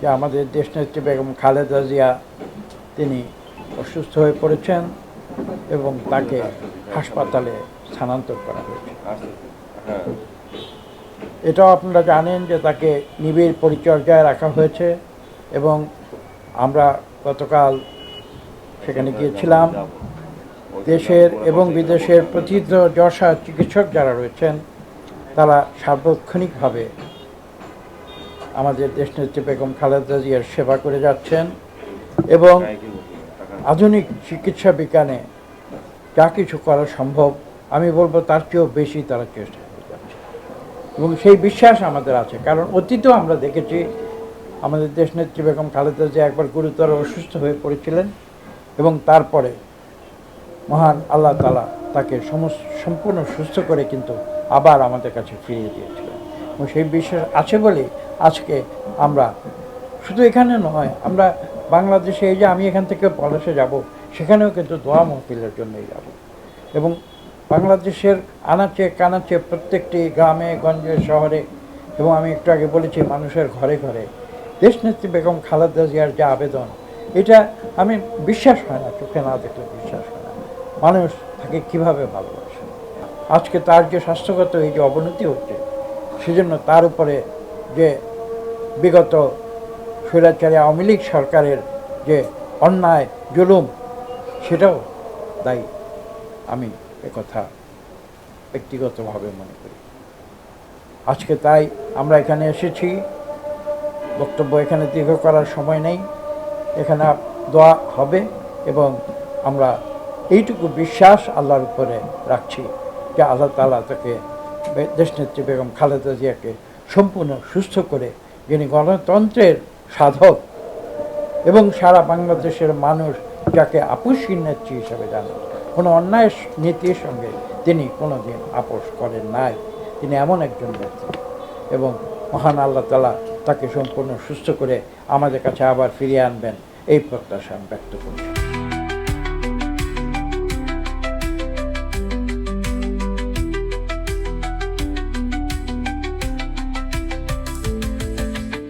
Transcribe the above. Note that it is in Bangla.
যে আমাদের দেশনেত্রী বেগম খালেদা জিয়া, তিনি অসুস্থ হয়ে পড়েছেন এবং তাকে হাসপাতালে স্থানান্তর করা হয়েছে। হ্যাঁ এটাও আপনারা জানেন যে তাকে নিবিড় পরিচর্যায় রাখা হয়েছে এবং আমরা গতকাল সেখানে গিয়েছিলাম। দেশের এবং বিদেশের প্রথিত যশা চিকিৎসক যারা রয়েছেন, তারা সার্বক্ষণিকভাবে আমাদের দেশনেত্রী বেগম খালেদা জিয়ার সেবা করে যাচ্ছেন এবং আধুনিক চিকিৎসা বিজ্ঞানে যা কিছু করা সম্ভব, আমি বলব তার চেয়েও বেশি তারা চেষ্টা করে যাচ্ছে। এবং সেই বিশ্বাস আমাদের আছে, কারণ অতীতেও আমরা দেখেছি আমাদের দেশনেত্রী বেগম খালেদা জিয়া একবার গুরুতর অসুস্থ হয়ে পড়েছিলেন এবং তারপরে মহান আল্লাহ তালা তাকে সমস- সম্পূর্ণ সুস্থ করে কিন্তু আবার আমাদের কাছে ফিরিয়ে দিয়েছিলেন। এবং সেই বিশ্বাস আছে বলেই আজকে আমরা। শুধু এখানে নয়, আমরা বাংলাদেশে এই যে আমি এখান থেকে পলাশে যাব, সেখানেও কিন্তু দোয়া মহফিলের জন্যই যাব। এবং বাংলাদেশের আনাচে কানাচে প্রত্যেকটি গ্রামে, গঞ্জে, শহরে, এবং আমি একটু আগে বলেছি মানুষের ঘরে ঘরে, দেশনেত্রী বেগম খালেদা জিয়ার যে আবেদন, এটা আমি বিশ্বাস হয় না, চোখে না দেখলে বিশ্বাস হয় না। মানুষ তাকে কীভাবে ভালোবাসে? আজকে তার যে স্বাস্থ্যগত এই যে অবনতি হচ্ছে, সেজন্য তার উপরে যে বিগত স্বৈরাচারী আওয়ামী লীগ সরকারের যে অন্যায়, জুলুম, সেটাও দায়ী। আমি একথা ব্যক্তিগতভাবে মনে করি। আজকে তাই আমরা এখানে এসেছি। বক্তব্য এখানে দীর্ঘ করার সময় নেই। এখানে দোয়া হবে এবং আমরা এইটুকু বিশ্বাস আল্লাহর উপরে রাখছি যে আল্লাহ তালা তাকে দেশনেত্রী বেগম খালেদা জিয়াকে সম্পূর্ণ সুস্থ করে যিনি গণতন্ত্রের সাধক এবং সারা বাংলাদেশের মানুষ যাকে আপুসীর নেত্রী হিসেবে জানেন কোনো অন্যায় নীতির সঙ্গে তিনি কোনো দিন আপোষ করেন নাই। তিনি এমন একজন ব্যক্তি এবং মহান আল্লাহ তালা তাকে সম্পূর্ণ সুস্থ করে আমাদের কাছে আবার ফিরিয়ে আনবেন। এই প্রত্যাশা আমি ব্যক্ত করছি।